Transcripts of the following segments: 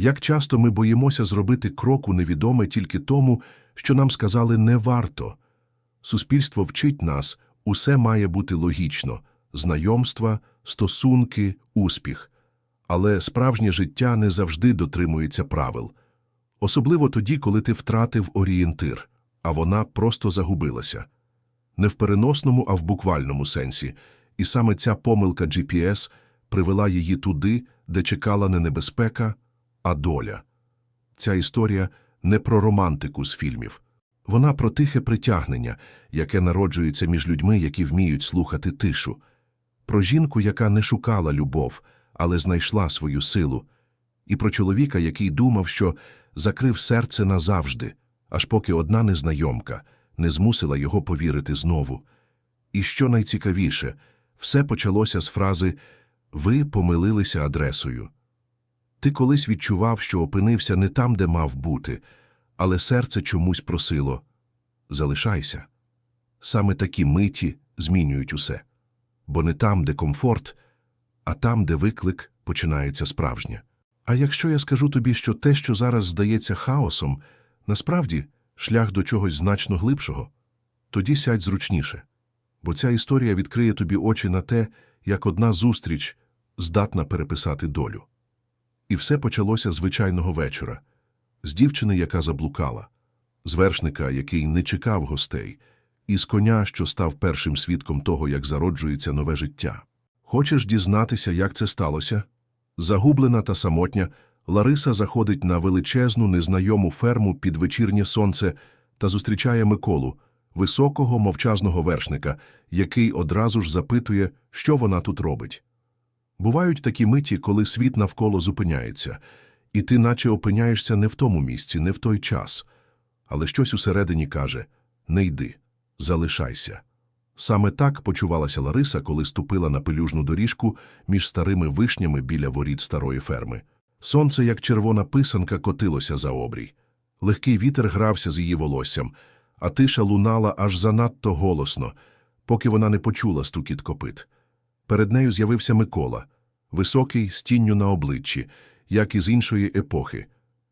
Як часто ми боїмося зробити крок у невідоме тільки тому, що нам сказали не варто. Суспільство вчить нас, усе має бути логічно знайомства, стосунки, успіх. Але справжнє життя не завжди дотримується правил. Особливо тоді, коли ти втратив орієнтир, а вона просто загубилася. Не в переносному, а в буквальному сенсі. І саме ця помилка GPS привела її туди, де чекала не небезпека, а доля. Ця історія не про романтику з фільмів. Вона про тихе притягнення, яке народжується між людьми, які вміють слухати тишу. Про жінку, яка не шукала любов, але знайшла свою силу. І про чоловіка, який думав, що закрив серце назавжди, аж поки одна незнайомка не змусила його повірити знову. І що найцікавіше, все почалося з фрази «Ви помилилися адресою». Ти колись відчував, що опинився не там, де мав бути, але серце чомусь просило «Залишайся». Саме такі миті змінюють усе. Бо не там, де комфорт, а там, де виклик починається справжнє. А якщо я скажу тобі, що те, що зараз здається хаосом, насправді шлях до чогось значно глибшого, тоді сядь зручніше. Бо ця історія відкриє тобі очі на те, як одна зустріч здатна переписати долю. І все почалося звичайного вечора, з дівчини, яка заблукала, з вершника, який не чекав гостей, і з коня, що став першим свідком того, як зароджується нове життя. Хочеш дізнатися, як це сталося? Загублена та самотня, Лариса заходить на величезну незнайому ферму під вечірнє сонце та зустрічає Миколу, високого мовчазного вершника, який одразу ж запитує, що вона тут робить. Бувають такі миті, коли світ навколо зупиняється, і ти наче опиняєшся не в тому місці, не в той час. Але щось усередині каже «Не йди, залишайся». Саме так почувалася Лариса, коли ступила на пелюжну доріжку між старими вишнями біля воріт старої ферми. Сонце, як червона писанка, котилося за обрій. Легкий вітер грався з її волоссям, а тиша лунала аж занадто голосно, поки вона не почула стукіт копит. Перед нею з'явився Микола, високий, з тінню на обличчі, як із іншої епохи.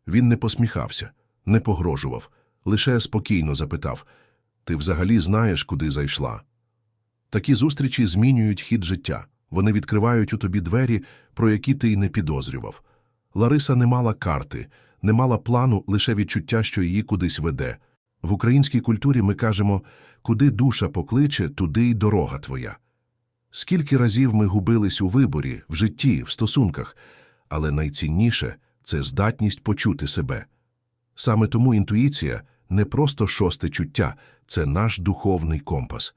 Він не посміхався, не погрожував, лише спокійно запитав Ти взагалі знаєш, куди зайшла? Такі зустрічі змінюють хід життя. Вони відкривають у тобі двері, про які ти й не підозрював. Лариса не мала карти, не мала плану, лише відчуття, що її кудись веде. В українській культурі ми кажемо, куди душа покличе, туди й дорога твоя. Скільки разів ми губились у виборі, в житті, в стосунках, але найцінніше це здатність почути себе. Саме тому інтуїція не просто шосте чуття, це наш духовний компас.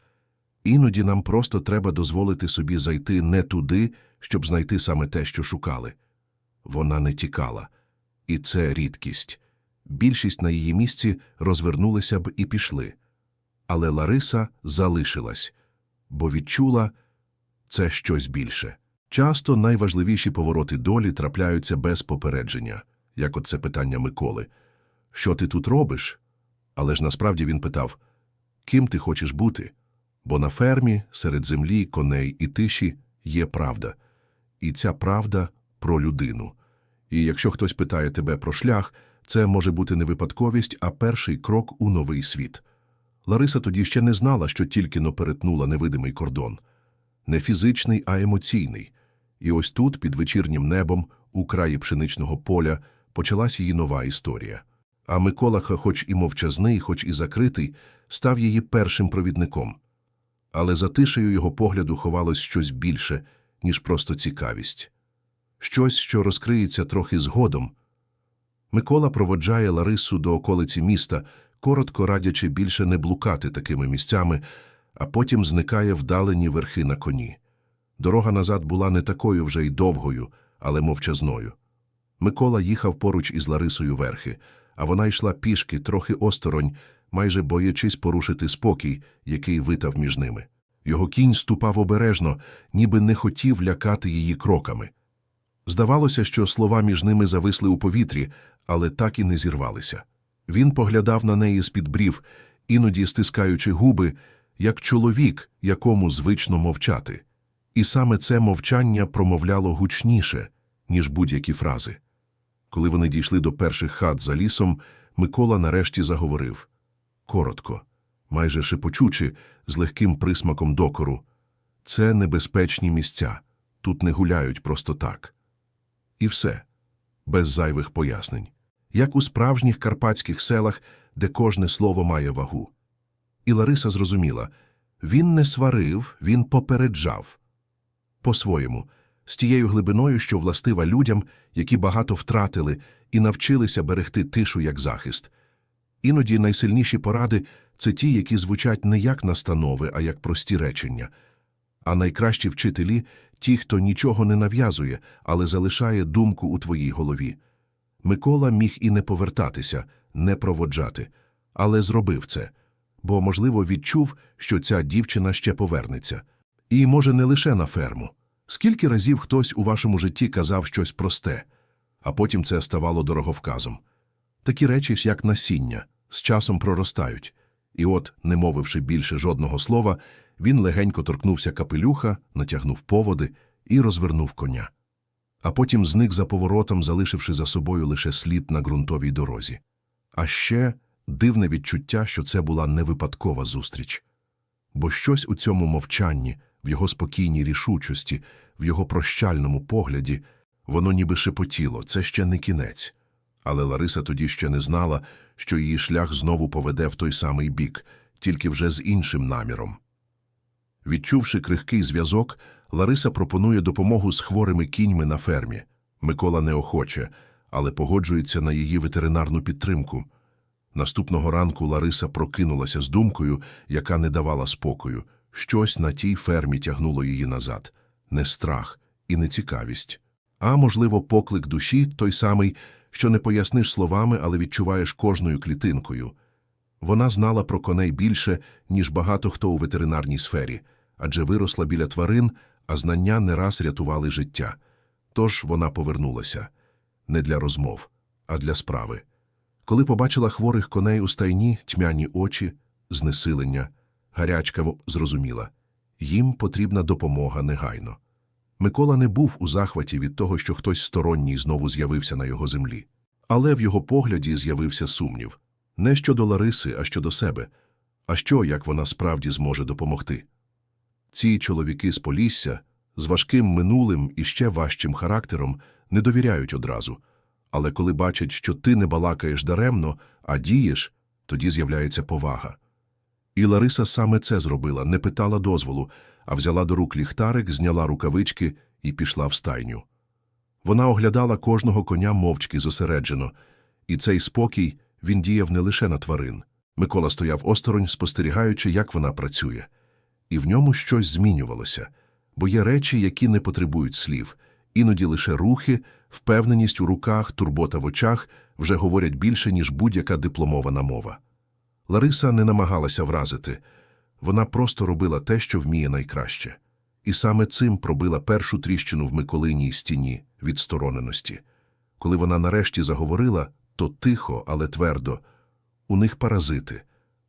Іноді нам просто треба дозволити собі зайти не туди, щоб знайти саме те, що шукали. Вона не тікала. І це рідкість. Більшість на її місці розвернулися б і пішли. Але Лариса залишилась, бо відчула це щось більше. Часто найважливіші повороти долі трапляються без попередження, як оце питання Миколи. Що ти тут робиш? Але ж насправді він питав, ким ти хочеш бути? Бо на фермі, серед землі, коней і тиші є правда. І ця правда про людину. І якщо хтось питає тебе про шлях, це може бути не випадковість, а перший крок у новий світ. Лариса тоді ще не знала, що тільки но перетнула невидимий кордон. Не фізичний, а емоційний. І ось тут, під вечірнім небом, у краї пшеничного поля, почалась її нова історія. А Микола, хоч і мовчазний, хоч і закритий, став її першим провідником. Але за тишею його погляду ховалось щось більше, ніж просто цікавість. Щось, що розкриється трохи згодом. Микола проводжає Ларису до околиці міста, коротко радячи більше не блукати такими місцями, а потім зникає вдалені верхи на коні. Дорога назад була не такою вже й довгою, але мовчазною. Микола їхав поруч із Ларисою верхи, а вона йшла пішки, трохи осторонь, майже боячись порушити спокій, який витав між ними. Його кінь ступав обережно, ніби не хотів лякати її кроками. Здавалося, що слова між ними зависли у повітрі, але так і не зірвалися. Він поглядав на неї з-під брів, іноді стискаючи губи, як чоловік, якому звично мовчати. І саме це мовчання промовляло гучніше, ніж будь-які фрази. Коли вони дійшли до перших хат за лісом, Микола нарешті заговорив. Коротко, майже шепочучи, з легким присмаком докору. Це небезпечні місця. Тут не гуляють просто так. І все. Без зайвих пояснень. Як у справжніх карпатських селах, де кожне слово має вагу. І Лариса зрозуміла. Він не сварив, він попереджав. По-своєму, з тією глибиною, що властива людям, які багато втратили і навчилися берегти тишу як захист. Іноді найсильніші поради – це ті, які звучать не як настанови, а як прості речення. А найкращі вчителі – ті, хто нічого не нав'язує, але залишає думку у твоїй голові. Микола міг і не повертатися, не проводжати, але зробив це, бо, можливо, відчув, що ця дівчина ще повернеться. І, може, не лише на ферму. Скільки разів хтось у вашому житті казав щось просте, а потім це ставало дороговказом. Такі речі, як насіння, з часом проростають. І от, не мовивши більше жодного слова, він легенько торкнувся капелюха, натягнув поводи і розвернув коня. А потім зник за поворотом, залишивши за собою лише слід на ґрунтовій дорозі. А ще дивне відчуття, що це була не випадкова зустріч. Бо щось у цьому мовчанні, в його спокійній рішучості, в його прощальному погляді, воно ніби шепотіло, це ще не кінець. Але Лариса тоді ще не знала, що її шлях знову поведе в той самий бік, тільки вже з іншим наміром. Відчувши крихкий зв'язок, Лариса пропонує допомогу з хворими кіньми на фермі. Микола неохоче, але погоджується на її ветеринарну підтримку. Наступного ранку Лариса прокинулася з думкою, яка не давала спокою. Щось на тій фермі тягнуло її назад. Не страх і не цікавість. А, можливо, поклик душі той самий, що не поясниш словами, але відчуваєш кожною клітинкою. Вона знала про коней більше, ніж багато хто у ветеринарній сфері, адже виросла біля тварин, а знання не раз рятували життя. Тож вона повернулася не для розмов, а для справи. Коли побачила хворих коней у стайні, тьмяні очі, знесилення, гарячка зрозуміла їм потрібна допомога негайно. Микола не був у захваті від того, що хтось сторонній знову з'явився на його землі. Але в його погляді з'явився сумнів не щодо Лариси, а щодо себе. А що, як вона справді зможе допомогти? Ці чоловіки з Полісся, з важким минулим і ще важчим характером, не довіряють одразу. Але коли бачать, що ти не балакаєш даремно, а дієш, тоді з'являється повага. І Лариса саме це зробила, не питала дозволу, а взяла до рук ліхтарик, зняла рукавички і пішла в стайню. Вона оглядала кожного коня мовчки зосереджено, і цей спокій він діяв не лише на тварин. Микола стояв осторонь, спостерігаючи, як вона працює. І в ньому щось змінювалося, бо є речі, які не потребують слів, іноді лише рухи, впевненість у руках, турбота в очах вже говорять більше, ніж будь-яка дипломована мова. Лариса не намагалася вразити, вона просто робила те, що вміє найкраще. І саме цим пробила першу тріщину в Миколиній стіні відстороненості. Коли вона нарешті заговорила, то тихо, але твердо. У них паразити.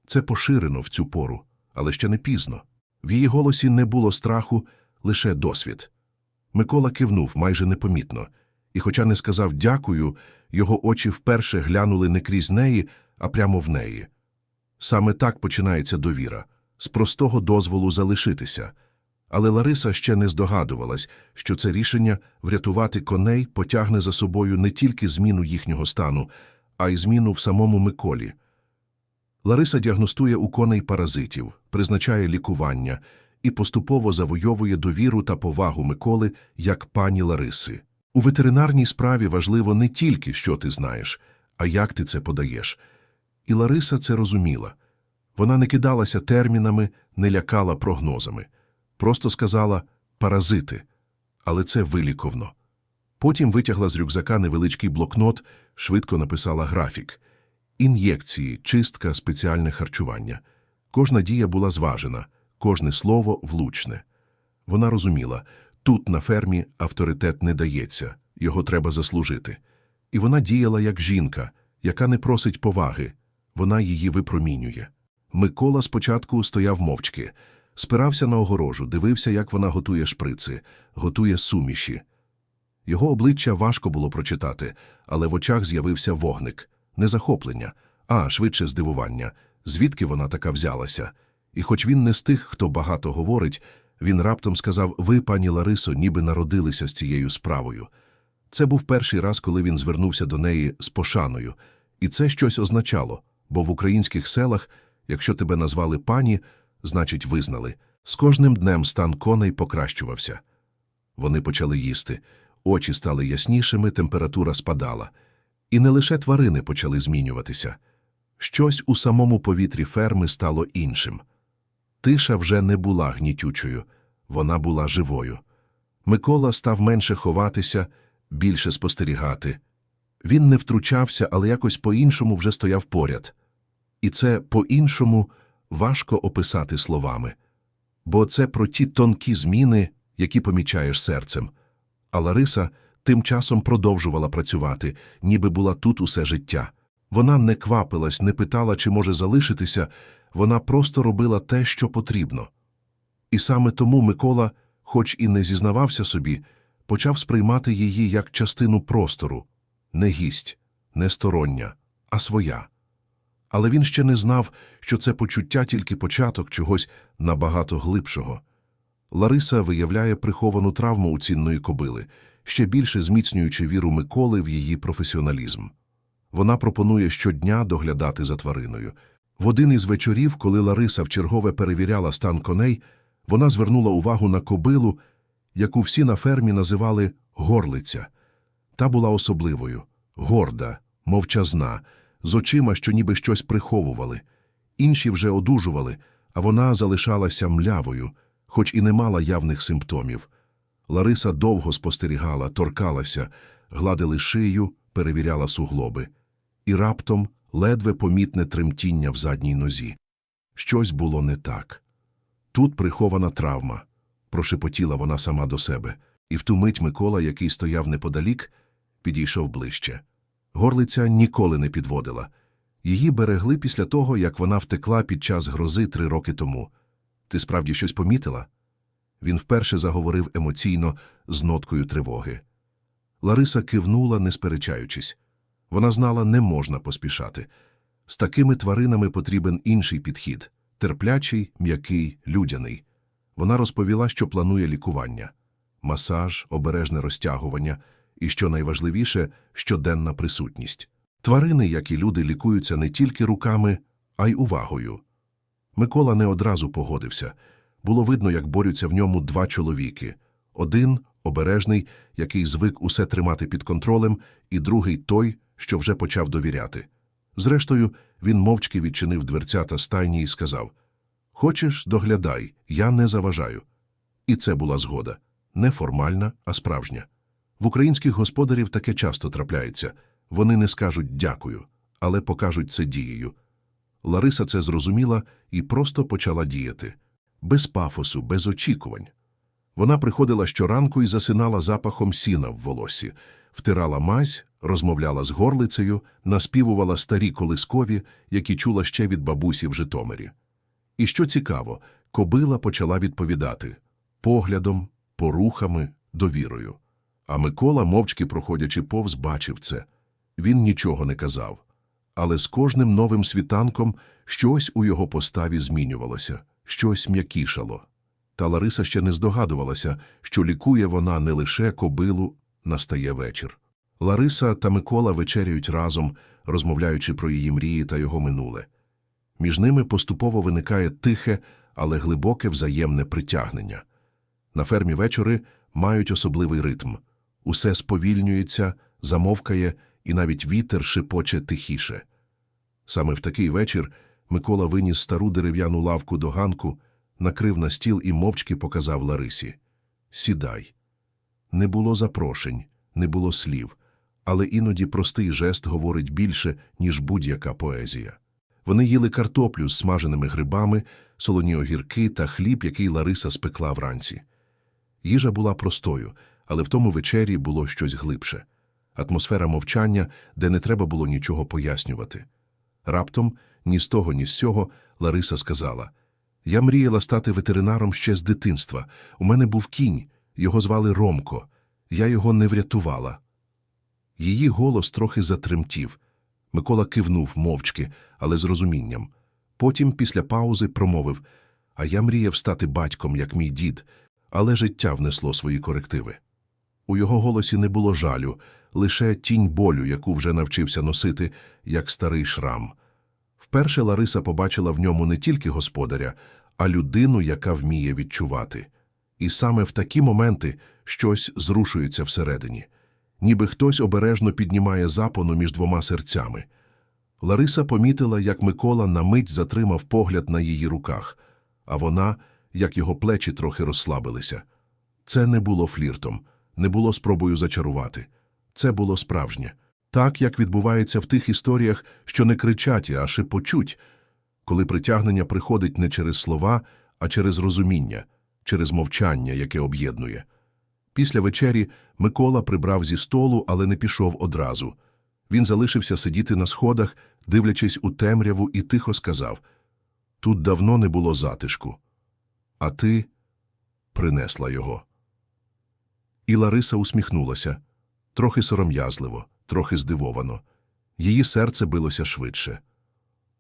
Це поширено в цю пору, але ще не пізно. В її голосі не було страху, лише досвід. Микола кивнув майже непомітно, і, хоча не сказав дякую, його очі вперше глянули не крізь неї, а прямо в неї. Саме так починається довіра з простого дозволу залишитися. Але Лариса ще не здогадувалась, що це рішення врятувати коней потягне за собою не тільки зміну їхнього стану, а й зміну в самому Миколі. Лариса діагностує у коней паразитів, призначає лікування і поступово завойовує довіру та повагу Миколи як пані Лариси. У ветеринарній справі важливо не тільки, що ти знаєш, а як ти це подаєш. І Лариса це розуміла. Вона не кидалася термінами, не лякала прогнозами. Просто сказала «паразити», але це виліковно. Потім витягла з рюкзака невеличкий блокнот, швидко написала графік. Ін'єкції, чистка, спеціальне харчування. Кожна дія була зважена, кожне слово влучне. Вона розуміла, тут на фермі авторитет не дається, його треба заслужити. І вона діяла як жінка, яка не просить поваги, вона її випромінює. Микола спочатку стояв мовчки, спирався на огорожу, дивився, як вона готує шприци, готує суміші. Його обличчя важко було прочитати, але в очах з'явився вогник, не захоплення, а швидше здивування, звідки вона така взялася. І хоч він не з тих, хто багато говорить, він раптом сказав «Ви, пані Ларисо, ніби народилися з цією справою». Це був перший раз, коли він звернувся до неї з пошаною, і це щось означало, бо в українських селах, якщо тебе назвали пані, значить визнали. З кожним днем стан коней покращувався. Вони почали їсти, очі стали яснішими, температура спадала. І не лише тварини почали змінюватися. Щось у самому повітрі ферми стало іншим. Тиша вже не була гнітючою, вона була живою. Микола став менше ховатися, більше спостерігати. Він не втручався, але якось по-іншому вже стояв поряд. І це по-іншому важко описати словами. Бо це про ті тонкі зміни, які помічаєш серцем. А Лариса тим часом продовжувала працювати, ніби була тут усе життя. Вона не квапилась, не питала, чи може залишитися, вона просто робила те, що потрібно. І саме тому Микола, хоч і не зізнавався собі, почав сприймати її як частину простору, не гість, не стороння, а своя. Але він ще не знав, що це почуття тільки початок чогось набагато глибшого. Лариса виявляє приховану травму у цінної кобили, ще більше зміцнюючи віру Миколи в її професіоналізм. Вона пропонує щодня доглядати за твариною. В один із вечорів, коли Лариса вчергове перевіряла стан коней, вона звернула увагу на кобилу, яку всі на фермі називали горлиця. Та була особливою, горда, мовчазна, з очима, що ніби щось приховували. Інші вже одужували, а вона залишалася млявою, хоч і не мала явних симптомів. Лариса довго спостерігала, торкалася, гладили шию, перевіряла суглоби. І раптом ледве помітне тремтіння в задній нозі. Щось було не так. Тут прихована травма, прошепотіла вона сама до себе, і в ту мить Микола, який стояв неподалік, підійшов ближче. Горлиця ніколи не підводила. Її берегли після того, як вона втекла під час грози три роки тому. Ти справді щось помітила? Він вперше заговорив емоційно з ноткою тривоги. Лариса кивнула, не сперечаючись. Вона знала, не можна поспішати. З такими тваринами потрібен інший підхід терплячий, м'який, людяний. Вона розповіла, що планує лікування масаж, обережне розтягування і, що найважливіше, щоденна присутність. Тварини, як і люди, лікуються не тільки руками, а й увагою. Микола не одразу погодився. Було видно, як борються в ньому два чоловіки. Один – обережний, який звик усе тримати під контролем, і другий – той, що вже почав довіряти. Зрештою, він мовчки відчинив дверцята стайні і сказав «Хочеш, доглядай, я не заважаю». І це була згода. Не формальна, а справжня. В українських господарів таке часто трапляється. Вони не скажуть «дякую», але покажуть це дією. Лариса це зрозуміла і просто почала діяти. Без пафосу, без очікувань. Вона приходила щоранку і засинала запахом сіна в волосі, втирала мазь, розмовляла з горлицею, наспівувала старі колискові, які чула ще від бабусі в Житомирі. І що цікаво, кобила почала відповідати поглядом, порухами, довірою. А Микола, мовчки проходячи повз, бачив це. Він нічого не казав. Але з кожним новим світанком щось у його поставі змінювалося, щось м'якішало. Та Лариса ще не здогадувалася, що лікує вона не лише кобилу, настає вечір. Лариса та Микола вечеряють разом, розмовляючи про її мрії та його минуле. Між ними поступово виникає тихе, але глибоке взаємне притягнення. На фермі вечори мають особливий ритм. Усе сповільнюється, замовкає, і навіть вітер шипоче тихіше. Саме в такий вечір Микола виніс стару дерев'яну лавку до ганку, накрив на стіл і мовчки показав Ларисі. Сідай. Не було запрошень, не було слів, але іноді простий жест говорить більше, ніж будь-яка поезія. Вони їли картоплю з смаженими грибами, солоні огірки та хліб, який Лариса спекла вранці. Їжа була простою, але в тому вечері було щось глибше. Атмосфера мовчання, де не треба було нічого пояснювати. Раптом, ні з того, ні з сього, Лариса сказала Я мріяла стати ветеринаром ще з дитинства. У мене був кінь, його звали Ромко. Я його не врятувала. Її голос трохи затремтів. Микола кивнув мовчки, але з розумінням. Потім, після паузи, промовив А я мріяв стати батьком, як мій дід, але життя внесло свої корективи. У його голосі не було жалю, лише тінь болю, яку вже навчився носити, як старий шрам. Вперше Лариса побачила в ньому не тільки господаря, а людину, яка вміє відчувати. І саме в такі моменти щось зрушується всередині, ніби хтось обережно піднімає запону між двома серцями. Лариса помітила, як Микола на мить затримав погляд на її руках, а вона, як його плечі трохи розслабилися. Це не було фліртом, не було спробою зачарувати. Це було справжнє. Так, як відбувається в тих історіях, що не кричать, а шепочуть, коли притягнення приходить не через слова, а через розуміння, через мовчання, яке об'єднує. Після вечері Микола прибрав зі столу, але не пішов одразу. Він залишився сидіти на сходах, дивлячись у темряву, і тихо сказав Тут давно не було затишку. А ти принесла його. І Лариса усміхнулася, трохи сором'язливо, трохи здивовано. Її серце билося швидше.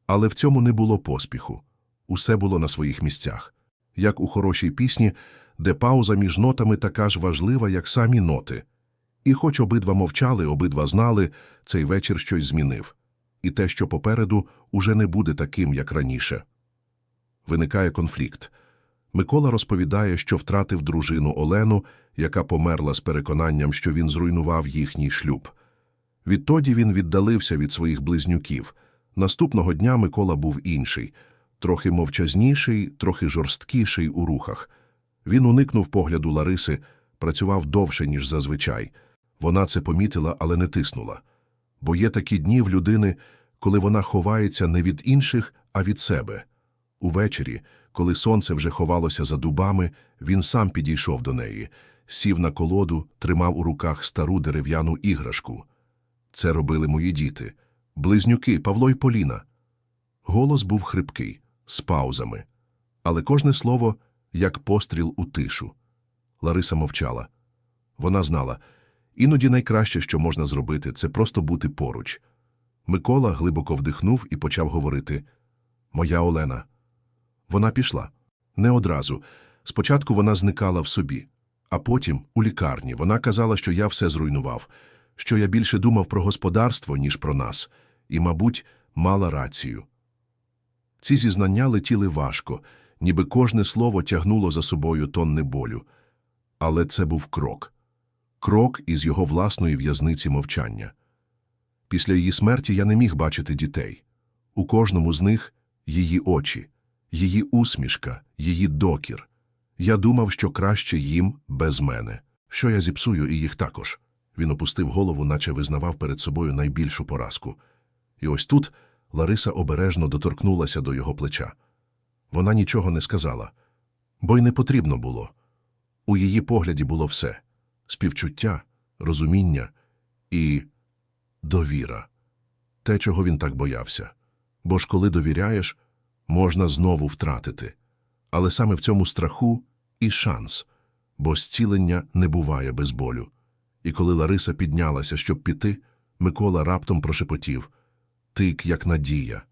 Але в цьому не було поспіху. Усе було на своїх місцях. Як у хорошій пісні, де пауза між нотами така ж важлива, як самі ноти. І хоч обидва мовчали, обидва знали, цей вечір щось змінив. І те, що попереду, уже не буде таким, як раніше. Виникає конфлікт. Микола розповідає, що втратив дружину Олену, яка померла з переконанням, що він зруйнував їхній шлюб. Відтоді він віддалився від своїх близнюків. Наступного дня Микола був інший, трохи мовчазніший, трохи жорсткіший у рухах. Він уникнув погляду Лариси, працював довше, ніж зазвичай. Вона це помітила, але не тиснула. Бо є такі дні в людини, коли вона ховається не від інших, а від себе. Увечері, коли сонце вже ховалося за дубами, він сам підійшов до неї, сів на колоду, тримав у руках стару дерев'яну іграшку. Це робили мої діти, близнюки Павло й Поліна. Голос був хрипкий, з паузами, але кожне слово як постріл у тишу. Лариса мовчала. Вона знала, іноді найкраще, що можна зробити, це просто бути поруч. Микола глибоко вдихнув і почав говорити Моя Олена. Вона пішла. Не одразу. Спочатку вона зникала в собі, а потім у лікарні. Вона казала, що я все зруйнував, що я більше думав про господарство, ніж про нас, і, мабуть, мала рацію. Ці зізнання летіли важко, ніби кожне слово тягнуло за собою тонни болю. Але це був крок. Крок із його власної в'язниці мовчання. Після її смерті я не міг бачити дітей. У кожному з них її очі, її усмішка, її докір. Я думав, що краще їм без мене. Що я зіпсую і їх також. Він опустив голову, наче визнавав перед собою найбільшу поразку. І ось тут Лариса обережно доторкнулася до його плеча. Вона нічого не сказала, бо й не потрібно було. У її погляді було все співчуття, розуміння і довіра. Те, чого він так боявся. Бо ж коли довіряєш, можна знову втратити. Але саме в цьому страху і шанс, бо зцілення не буває без болю. І коли Лариса піднялася, щоб піти, Микола раптом прошепотів Ти, як надія,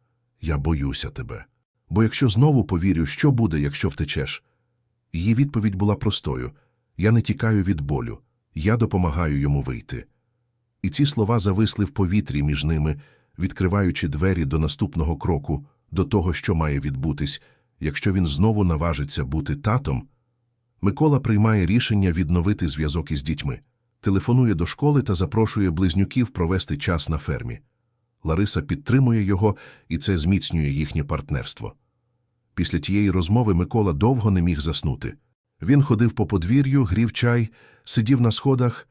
я боюся тебе. Бо якщо знову повірю, що буде, якщо втечеш? Її відповідь була простою Я не тікаю від болю, я допомагаю йому вийти. І ці слова зависли в повітрі між ними, відкриваючи двері до наступного кроку, до того, що має відбутись, якщо він знову наважиться бути татом. Микола приймає рішення відновити зв'язок із дітьми, телефонує до школи та запрошує близнюків провести час на фермі. Лариса підтримує його, і це зміцнює їхнє партнерство. Після тієї розмови Микола довго не міг заснути. Він ходив по подвір'ю, грів чай, сидів на сходах,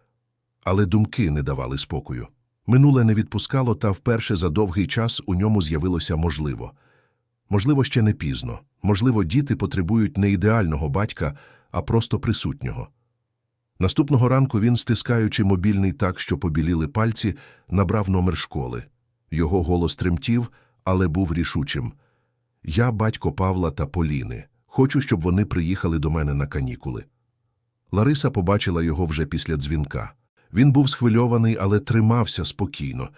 але думки не давали спокою. Минуле не відпускало, та вперше за довгий час у ньому з'явилося можливо. Можливо, ще не пізно. Можливо, діти потребують не ідеального батька, а просто присутнього. Наступного ранку він, стискаючи мобільний так, що побіліли пальці, набрав номер школи. Його голос тремтів, але був рішучим. Я батько Павла та Поліни. Хочу, щоб вони приїхали до мене на канікули. Лариса побачила його вже після дзвінка. Він був схвильований, але тримався спокійно,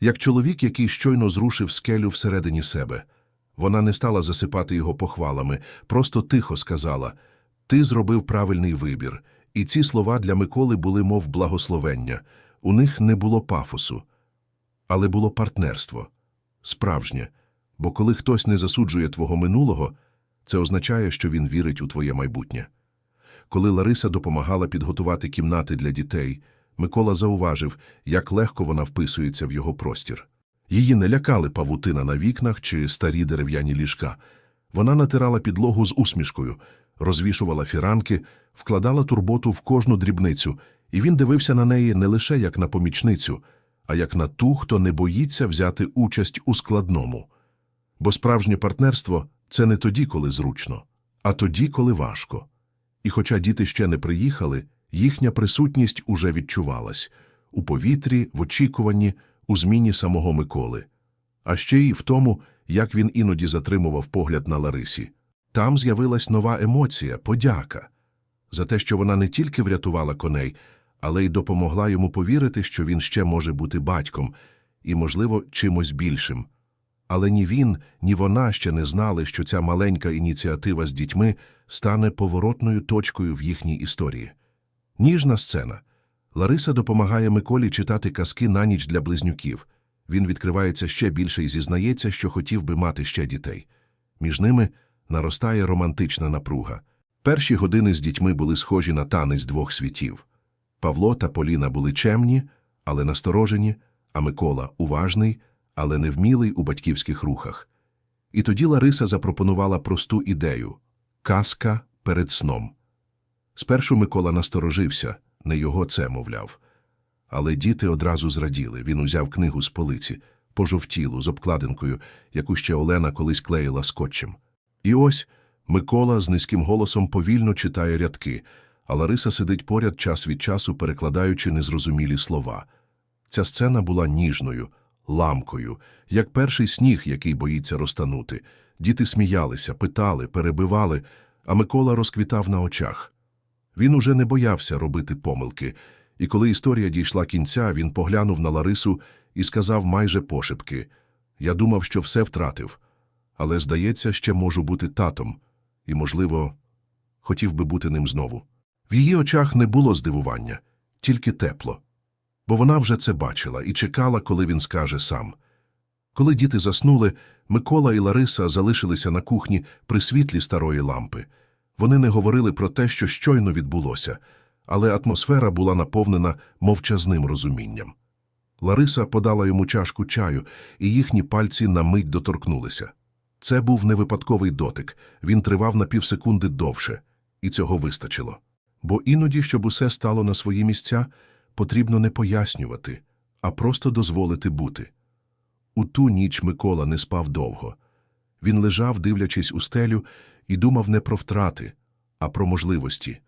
як чоловік, який щойно зрушив скелю всередині себе. Вона не стала засипати його похвалами, просто тихо сказала Ти зробив правильний вибір. І ці слова для Миколи були мов благословення. У них не було пафосу, але було партнерство. Справжнє. Бо коли хтось не засуджує твого минулого, це означає, що він вірить у твоє майбутнє. Коли Лариса допомагала підготувати кімнати для дітей, Микола зауважив, як легко вона вписується в його простір. Її не лякали павутина на вікнах чи старі дерев'яні ліжка. Вона натирала підлогу з усмішкою, розвішувала фіранки, вкладала турботу в кожну дрібницю, і він дивився на неї не лише як на помічницю, а як на ту, хто не боїться взяти участь у складному. Бо справжнє партнерство це не тоді, коли зручно, а тоді, коли важко. І хоча діти ще не приїхали, їхня присутність уже відчувалась у повітрі, в очікуванні, у зміні самого Миколи. А ще й в тому, як він іноді затримував погляд на Ларисі. Там з'явилась нова емоція подяка за те, що вона не тільки врятувала коней, але й допомогла йому повірити, що він ще може бути батьком і, можливо, чимось більшим. Але ні він, ні вона ще не знали, що ця маленька ініціатива з дітьми стане поворотною точкою в їхній історії. Ніжна сцена. Лариса допомагає Миколі читати казки на ніч для близнюків. Він відкривається ще більше і зізнається, що хотів би мати ще дітей. Між ними наростає романтична напруга. Перші години з дітьми були схожі на танець двох світів. Павло та Поліна були чемні, але насторожені, а Микола уважний, але невмілий у батьківських рухах. І тоді Лариса запропонувала просту ідею казка перед сном. Спершу Микола насторожився, не його це, мовляв. Але діти одразу зраділи. Він узяв книгу з полиці, пожовтілу, з обкладинкою, яку ще Олена колись клеїла скотчем. І ось Микола з низьким голосом повільно читає рядки, а Лариса сидить поряд час від часу, перекладаючи незрозумілі слова. Ця сцена була ніжною, ламкою, як перший сніг, який боїться розтанути. Діти сміялися, питали, перебивали, а Микола розквітав на очах. Він уже не боявся робити помилки, і коли історія дійшла кінця, він поглянув на Ларису і сказав майже пошепки Я думав, що все втратив, але, здається, ще можу бути татом, і, можливо, хотів би бути ним знову. В її очах не було здивування, тільки тепло. Бо вона вже це бачила і чекала, коли він скаже сам. Коли діти заснули, Микола і Лариса залишилися на кухні при світлі старої лампи. Вони не говорили про те, що щойно відбулося, але атмосфера була наповнена мовчазним розумінням. Лариса подала йому чашку чаю, і їхні пальці на мить доторкнулися. Це був не випадковий дотик, він тривав на півсекунди довше, і цього вистачило. Бо іноді, щоб усе стало на свої місця, потрібно не пояснювати, а просто дозволити бути. У ту ніч Микола не спав довго. Він лежав, дивлячись у стелю, і думав не про втрати, а про можливості,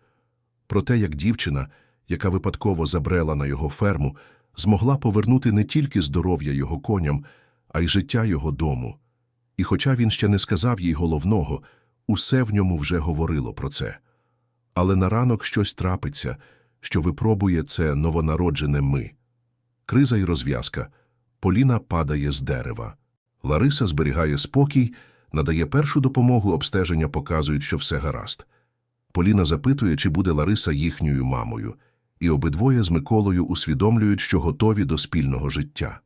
про те, як дівчина, яка випадково забрела на його ферму, змогла повернути не тільки здоров'я його коням, а й життя його дому. І хоча він ще не сказав їй головного, усе в ньому вже говорило про це. Але на ранок щось трапиться, що випробує це новонароджене ми. Криза й розв'язка. Поліна падає з дерева. Лариса зберігає спокій, надає першу допомогу, обстеження показують, що все гаразд. Поліна запитує, чи буде Лариса їхньою мамою, і обидвоє з Миколою усвідомлюють, що готові до спільного життя.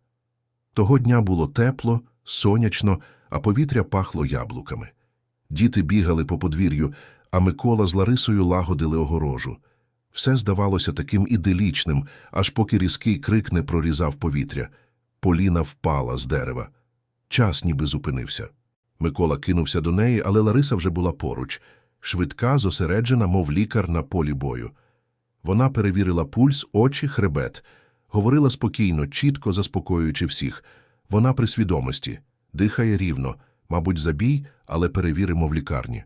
Того дня було тепло, сонячно, а повітря пахло яблуками. Діти бігали по подвір'ю, а Микола з Ларисою лагодили огорожу. Все здавалося таким іделічним, аж поки різкий крик не прорізав повітря. Поліна впала з дерева. Час ніби зупинився. Микола кинувся до неї, але Лариса вже була поруч, швидка, зосереджена, мов лікар на полі бою. Вона перевірила пульс, очі, хребет, говорила спокійно, чітко заспокоюючи всіх. Вона при свідомості, дихає рівно, мабуть, забій, але перевіримо в лікарні.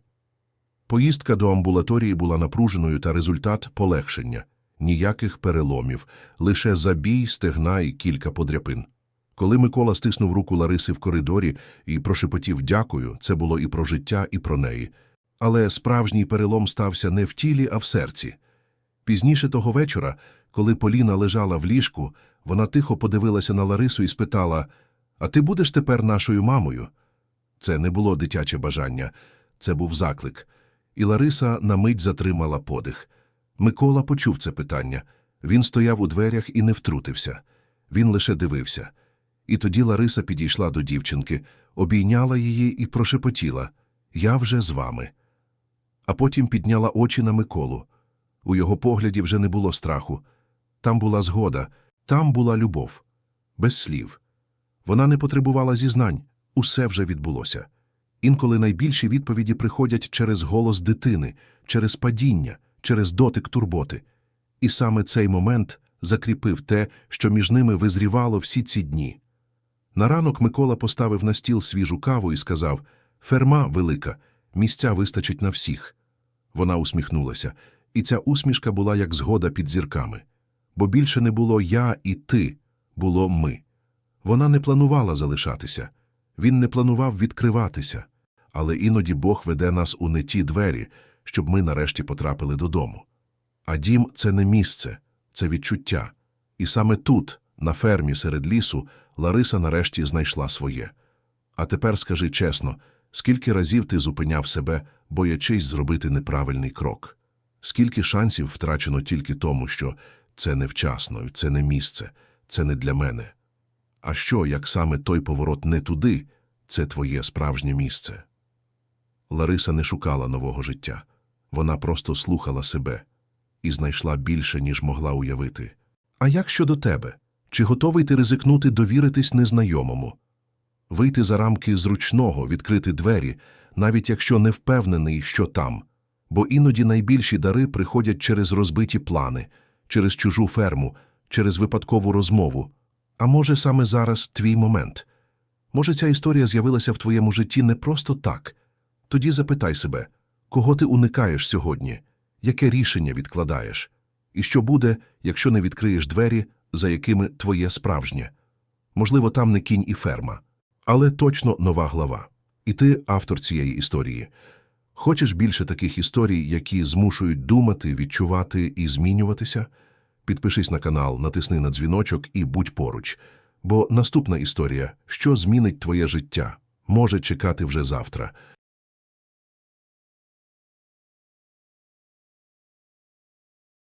Поїздка до амбулаторії була напруженою та результат полегшення. Ніяких переломів, лише забій, стегна і кілька подряпин. Коли Микола стиснув руку Лариси в коридорі і прошепотів дякую, це було і про життя, і про неї. Але справжній перелом стався не в тілі, а в серці. Пізніше того вечора, коли Поліна лежала в ліжку, вона тихо подивилася на Ларису і спитала «А ти будеш тепер нашою мамою?» Це не було дитяче бажання, це був заклик. І Лариса на мить затримала подих. Микола почув це питання. Він стояв у дверях і не втрутився. Він лише дивився. І тоді Лариса підійшла до дівчинки, обійняла її і прошепотіла «Я вже з вами». А потім підняла очі на Миколу. У його погляді вже не було страху. Там була згода, там була любов. Без слів. Вона не потребувала зізнань. Усе вже відбулося. Інколи найбільші відповіді приходять через голос дитини, через падіння, через дотик турботи. І саме цей момент закріпив те, що між ними визрівало всі ці дні. На ранок Микола поставив на стіл свіжу каву і сказав «Ферма велика, місця вистачить на всіх». Вона усміхнулася, і ця усмішка була як згода під зірками. Бо більше не було «я» і «ти», було «ми». Вона не планувала залишатися, він не планував відкриватися, але іноді Бог веде нас у не ті двері, щоб ми нарешті потрапили додому. А дім – це не місце, це відчуття. І саме тут, на фермі серед лісу, Лариса нарешті знайшла своє. А тепер скажи чесно, скільки разів ти зупиняв себе, боячись зробити неправильний крок? Скільки шансів втрачено тільки тому, що це невчасно, це не місце, це не для мене? А що, як саме той поворот не туди, це твоє справжнє місце? Лариса не шукала нового життя. Вона просто слухала себе і знайшла більше, ніж могла уявити. А як щодо тебе? Чи готовий ти ризикнути довіритись незнайомому? Вийти за рамки зручного, відкрити двері, навіть якщо не впевнений, що там. Бо іноді найбільші дари приходять через розбиті плани, через чужу ферму, через випадкову розмову. А може, саме зараз твій момент? Може, ця історія з'явилася в твоєму житті не просто так? Тоді запитай себе, кого ти уникаєш сьогодні, яке рішення відкладаєш, і що буде, якщо не відкриєш двері, за якими твоє справжнє. Можливо, там не кінь і ферма, але точно нова глава. І ти автор цієї історії. Хочеш більше таких історій, які змушують думати, відчувати і змінюватися? Підпишись на канал, натисни на дзвіночок і будь поруч. Бо наступна історія, що змінить твоє життя, може чекати вже завтра.